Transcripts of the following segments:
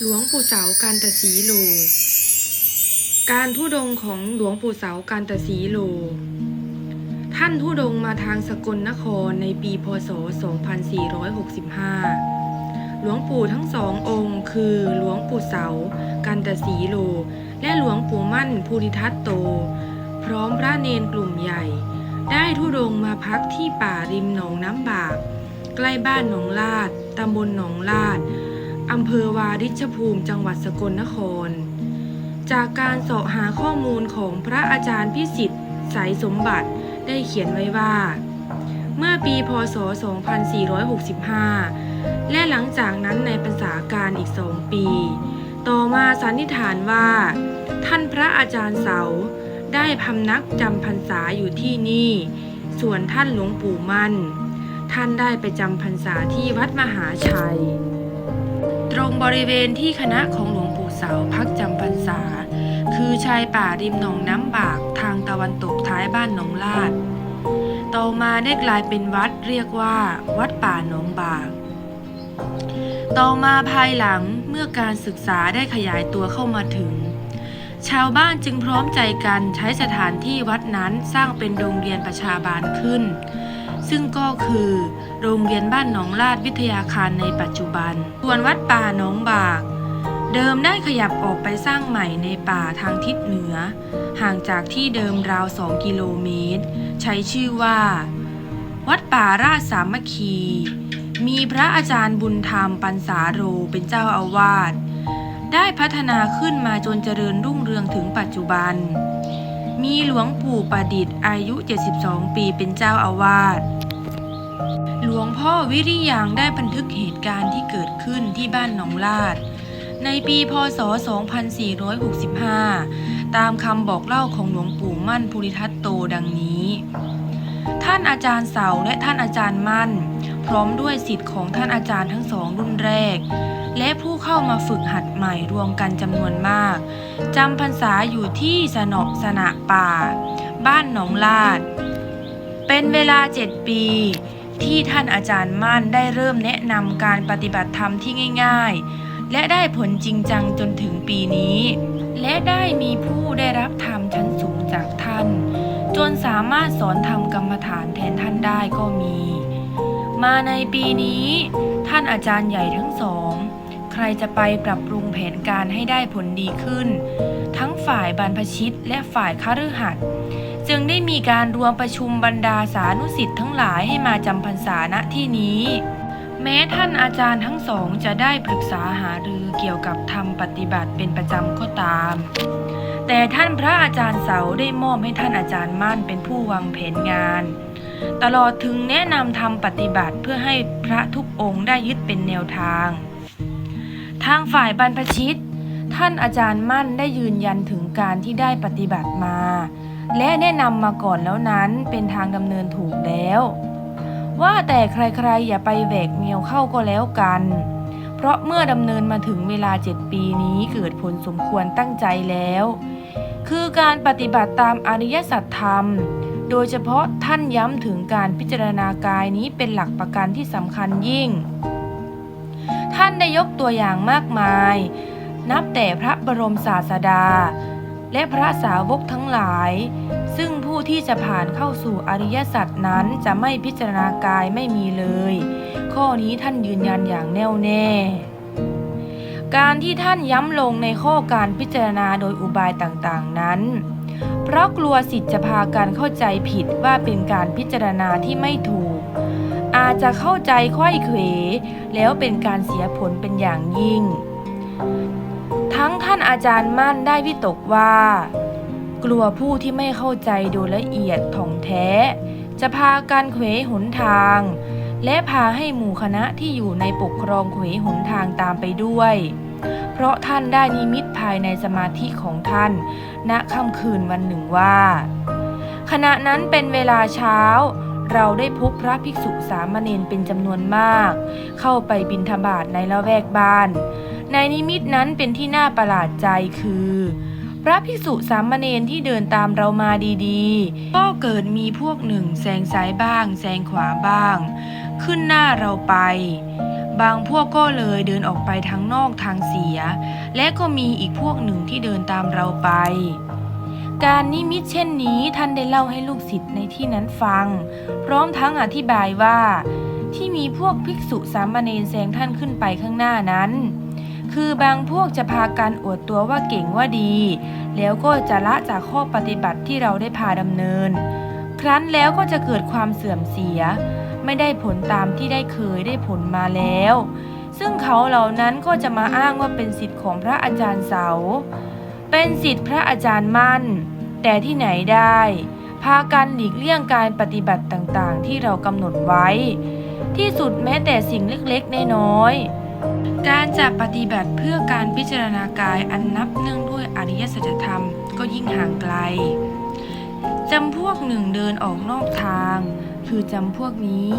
หลวงปู่เสาการตสีโล การทุดงของหลวงปู่เสาการตสีโล ท่านทุดงมาทางสกลนครในปีพศ 2465 หลวงปู่ทั้งสององค์คือหลวงปู่เสากันตสีโล และหลวงปู่มั่นภูริทัตโต พร้อมพระเนนกลุ่มใหญ่ ได้ทุดงมาพักที่ป่าริมหนองน้ำบาก ใกล้บ้านหนองลาดตำบลหนองลาด อำเภอวาริชภูมิจังหวัดสกลนคร จากการเสาะหาข้อมูลของพระอาจารย์พิสิทธิ์สายสมบัติได้เขียนไว้ว่า เมื่อปีพศ 2465 และหลังจากนั้นในภาษาการอีกสองปี ต่อมาสันนิษฐานว่า ท่านพระอาจารย์เสาได้พำนักจำพรรษาอยู่ที่นี่ ส่วนท่านหลวงปู่มั่น ท่านได้ไปจำพรรษาที่วัดมหาชัย รงบริเวณที่คณะของหลวงปู่เสาพักจำพรรษา คือชายป่าริมหนองน้ำบากทางตะวันตกท้ายบ้านหนองลาด ต่อมาได้กลายเป็นวัดเรียกว่า วัดป่าหนองบาก ต่อมาภายหลังเมื่อการศึกษาได้ขยายตัวเข้ามาถึง ชาวบ้านจึงพร้อมใจกันใช้สถานที่วัดนั้นสร้างเป็นโรงเรียนประชาบาลขึ้น ซึ่งก็คือ โรงเรียนบ้านหนองลาดวิทยาคารในปัจจุบัน ส่วนวัดป่าหนองบาก เดิมได้ขยับออกไปสร้างใหม่ในป่าทางทิศเหนือ ห่างจากที่เดิมราว 2 กิโลเมตร ใช้ชื่อว่า วัดป่าราชสามัคคี มีพระอาจารย์บุญธรรมปันสาโรเป็นเจ้าอาวาสได้พัฒนาขึ้นมาจนเจริญรุ่งเรืองถึงปัจจุบัน มีหลวงปู่ประดิษฐ์อายุ 72 ปีเป็นเจ้าอาวาส หลวงพ่อวิริยังได้บันทึกเหตุการณ์ที่เกิดขึ้นที่บ้านหนองลาด ในปีพศ 2465 ตามคำบอกเล่าของหลวงปู่มั่นภูริทัตโตดังนี้ ท่านอาจารย์เสาและท่านอาจารย์มั่น พร้อมด้วยสิทธิ์ของท่านอาจารย์ทั้งสองรุ่นแรก และผู้เข้ามาฝึกหัดใหม่รวมกันจำนวนมากจำพรรษาอยู่ที่สนอสนะป่า บ้านหนองลาด เป็นเวลาเจ็ดปี ที่ท่านอาจารย์มั่นได้เริ่มแนะนำการปฏิบัติธรรมที่ง่าย ๆ และได้ผลจริงจังจนถึงปีนี้ และได้มีผู้ได้รับธรรมชั้นสูงจากท่าน จนสามารถสอนธรรมกรรมฐานแทนท่านได้ก็มี มาในปีนี้ ท่านอาจารย์ใหญ่ทั้งสอง ใครจะไปปรับปรุงแผนการให้ได้ผลดีขึ้น ทั้งฝ่ายบรรพชิตและฝ่ายคฤหัสถ์จึงได้มีการรวมประชุมบรรดาสานุสิทธิ์ทั้งหลายให้มาจำพรรษาณที่นี้ แม้ท่านอาจารย์ทั้งสองจะได้ปรึกษาหารือเกี่ยวกับธรรมปฏิบัติเป็นประจำก็ตาม แต่ท่านพระอาจารย์เสาได้มอบให้ท่านอาจารย์มั่นเป็นผู้วางแผนงาน ตลอดถึงแนะนำธรรมปฏิบัติเพื่อให้พระทุกองค์ได้ยึดเป็นแนวทาง ทางฝ่ายบรรพชิต ท่านอาจารย์มั่นได้ยืนยันถึงการที่ได้ปฏิบัติมา และแนะนำมาก่อนแล้วนั้นเป็นทางดำเนินถูกแล้ว ว่าแต่ใครๆอย่าไปแหวกเมียวเข้าก็แล้วกัน เพราะเมื่อดำเนินมาถึงเวลาเจ็ดปีนี้เกิดผลสมควรตั้งใจแล้ว คือการปฏิบัติตามอริยสัจธรรม โดยเฉพาะท่านย้ำถึงการพิจารณากายนี้เป็นหลักประกันที่สำคัญยิ่ง ท่านได้ยกตัวอย่างมากมาย นับแต่พระบรมศาสดา และพระสาวกทั้งหลาย ซึ่งผู้ที่จะผ่านเข้าสู่อริยสัจนั้นจะไม่พิจารณากายไม่มีเลย ข้อนี้ท่านยืนยันอย่างแน่วแน่การที่ท่านย้ำลงในข้อการพิจารณาโดยอุบายต่างๆนั้น เพราะกลัวสิทธิ์จะพากันเข้าใจผิดว่าเป็นการพิจารณาที่ไม่ถูก อาจจะเข้าใจไขว้เขวแล้วเป็นการเสียผลเป็นอย่างยิ่ง ทั้งท่านอาจารย์มั่นได้วิตกว่า กลัวผู้ที่ไม่เข้าใจโดยละเอียดถ่องแท้ จะพากันเขวหนทาง และพาให้หมู่คณะที่อยู่ในปกครองเขวหนทางตามไปด้วย เพราะท่านได้นิมิตภายในสมาธิของท่าน ณค่ำคืนวันหนึ่งว่า ขณะนั้นเป็นเวลาเช้า เราได้พบพระภิกษุสามเณรเป็นจำนวนมาก เข้าไปบิณฑบาตในละแวกบ้าน ในนิมิตนั้นเป็นที่น่าประหลาดใจคือพระภิกษุสามเณรที่เดินตามเรามาดีๆ ก็เกิดมีพวกหนึ่งแซงซ้ายบ้างแซงขวาบ้าง ขึ้นหน้าเราไป บางพวกก็เลยเดินออกไปทางนอกทางเสีย และก็มีอีกพวกหนึ่งที่เดินตามเราไป การนิมิตเช่นนี้ท่านได้เล่าให้ลูกศิษย์ในที่นั้นฟัง พร้อมทั้งอธิบายว่า ที่มีพวกภิกษุสามเณรแซงท่านขึ้นไปข้างหน้านั้น คือบางพวกจะพากันอวดตัวว่าเก่งว่าดี แล้วก็จะละจากข้อปฏิบัติที่เราได้พาดำเนิน ครั้นแล้วก็จะเกิดความเสื่อมเสีย ไม่ได้ผลตามที่ได้เคยได้ผลมาแล้ว ซึ่งเขาเหล่านั้นก็จะมาอ้างว่าเป็นสิทธิ์ของพระอาจารย์เสา เป็นสิทธิ์พระอาจารย์มั่น แต่ที่ไหนได้ พากันหลีกเลี่ยงการปฏิบัติต่างๆ ที่เรากำหนดไว้ ที่สุดแม้แต่สิ่งเล็กๆน้อยๆการจะปฏิบัติเพื่อการพิจารณากายอันนับเนื่องด้วยอริยสัจธรรมก็ยิ่งห่างไกลจำพวกหนึ่งเดินออกนอกทาง คือจำพวกนี้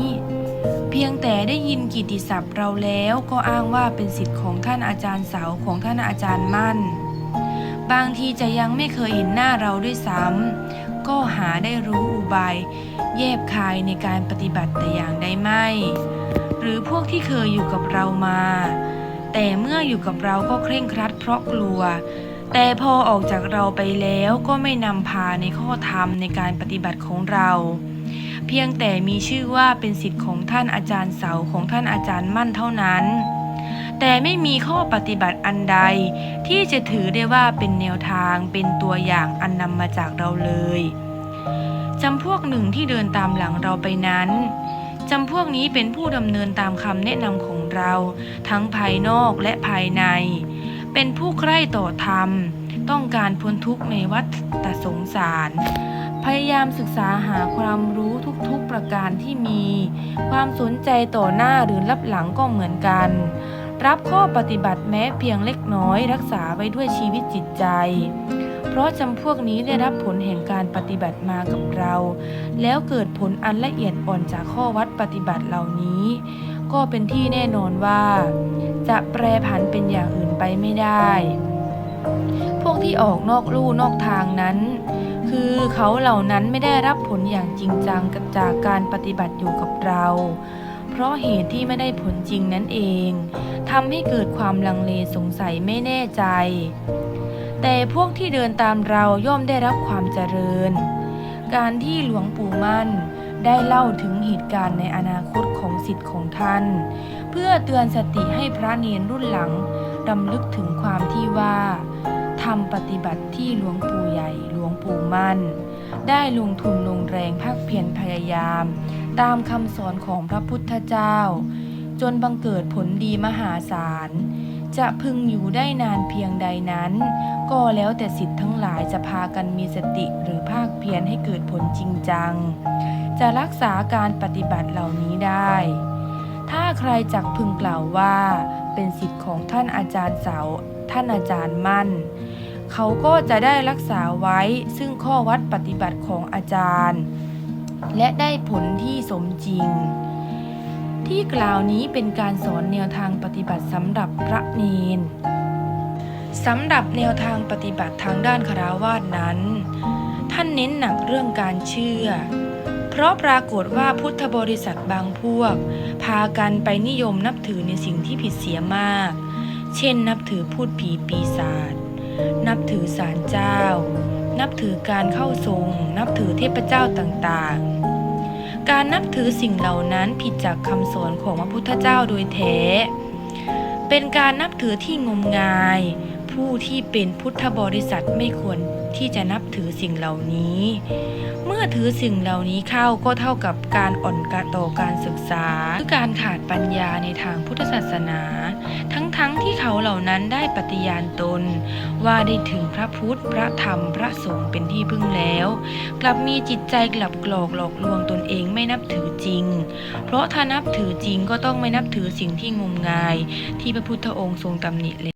เพียงแต่ได้ยินกิตติศัพท์เราแล้วก็อ้างว่าเป็นสิทธิ์ของท่านอาจารย์เสาของท่านอาจารย์มั่น บางทีจะยังไม่เคยเห็นหน้าเราด้วยซ้ำก็หาได้รู้อุบายแยบคายในการปฏิบัติแต่อย่างใดไม่ หรือพวกที่เคยอยู่กับเรามา แต่เมื่ออยู่กับเราก็เคร่งครัดเพราะกลัวแต่พอออกจากเราไปแล้วก็ไม่นำพาในข้อธรรมในการปฏิบัติของเรา เพียงแต่มีชื่อว่าเป็นสิทธิ์ของท่านอาจารย์เสาของท่านอาจารย์มั่นเท่านั้น แต่ไม่มีข้อปฏิบัติอันใด ที่จะถือได้ว่าเป็นแนวทางเป็นตัวอย่างอันนำมาจากเราเลยจำพวกหนึ่งที่เดินตามหลังเราไปนั้นจำพวกนี้เป็นผู้ดำเนินตามคำแนะนำของเรา ทั้งภายนอกและภายใน เป็นผู้ใคร่ต่อธรรม ต้องการพ้นทุกข์ในวัฏสงสาร พยายามศึกษาหาความรู้ทุกๆประการที่มี ความสนใจต่อหน้าหรือรับหลังก็เหมือนกัน รับข้อปฏิบัติแม้เพียงเล็กน้อยรักษาไว้ด้วยชีวิตจิตใจ เพราะจำพวกนี้ได้รับผลแห่งการปฏิบัติมากับเรา แล้วเกิดผลอันละเอียดอ่อนจากข้อวัดปฏิบัติเหล่านี้ ก็เป็นที่แน่นอนว่า จะแปรผันเป็นอย่างอื่นไปไม่ได้ พวกที่ออกนอกลู่นอกทางนั้น คือเขาเหล่านั้นไม่ได้รับผลอย่างจริงจังจากการปฏิบัติอยู่กับเรา เพราะเหตุที่ไม่ได้ผลจริงนั่นเองทำให้เกิดความลังเลสงสัยไม่แน่ใจ แต่พวกที่เดินตามเราย่อมได้รับความเจริญ การที่หลวงปู่มั่นได้เล่าถึงเหตุการณ์ในอนาคตของสิทธิ์ของท่าน เพื่อเตือนสติให้พระเนรรุ่นหลังรำลึกถึงความที่ว่าำปฏิบัติที่หลวงปู่ใหญ่หลวงปู่มั่น ได้ลงทุนลงแรงภาคเพียรพยายาม ตามคำสอนของพระพุทธเจ้า จนบังเกิดผลดีมหาศาล จะพึงอยู่ได้นานเพียงใดนั้น ก็แล้วแต่สิทธิ์ทั้งหลายจะพากันมีสติหรือภาคเพียรให้เกิดผลจริงจัง จะรักษาการปฏิบัติเหล่านี้ได้ ถ้าใครจักพึงกล่าวว่าเป็นสิทธิ์ของท่านอาจารย์เสา ท่านอาจารย์มั่น เขาก็จะได้รักษาไว้ซึ่งข้อวัดปฏิบัติของอาจารย์ และได้ผลที่สมจริง ที่กล่าวนี้เป็นการสอนแนวทางปฏิบัติสำหรับพระเนนสำหรับแนวทางปฏิบัติทางด้านคาราวาสนั้น ท่านเน้นหนักเรื่องการเชื่อ เพราะปรากฏว่าพุทธบริษัทบางพวก พากันไปนิยมนับถือในสิ่งที่ผิดเสียมาก เช่นนับถือพูดผีปีศาจ นับถือศาลเจ้า นับถือการเข้าทรง นับถือเทพเจ้าต่างๆ การนับถือสิ่งเหล่านั้นผิดจากคำสอนของพระพุทธเจ้าโดยแท้ เป็นการนับถือที่งมงาย ผู้ที่เป็นพุทธบริษัทไม่ควรที่จะนับถือสิ่งเหล่านี้ เมื่อถือสิ่งเหล่านี้เข้าก็เท่ากับการอ่อนกะต่อการศึกษาหรือการขาดปัญญาในทางพุทธศาสนา ทั้งๆท เขาเหล่านั้นได้ปฏิญาณตน ว่าได้ถึงพระพุทธ พระธรรม พระสงฆ์เป็นที่พึ่งแล้ว กลับมีจิตใจกลับกรอกหลอกลวงตนเองไม่นับถือจริง เพราะถ้านับถือจริงก็ต้องไม่นับถือสิ่งที่งมงาย ที่พระพุทธองค์ทรงตำหนิเลย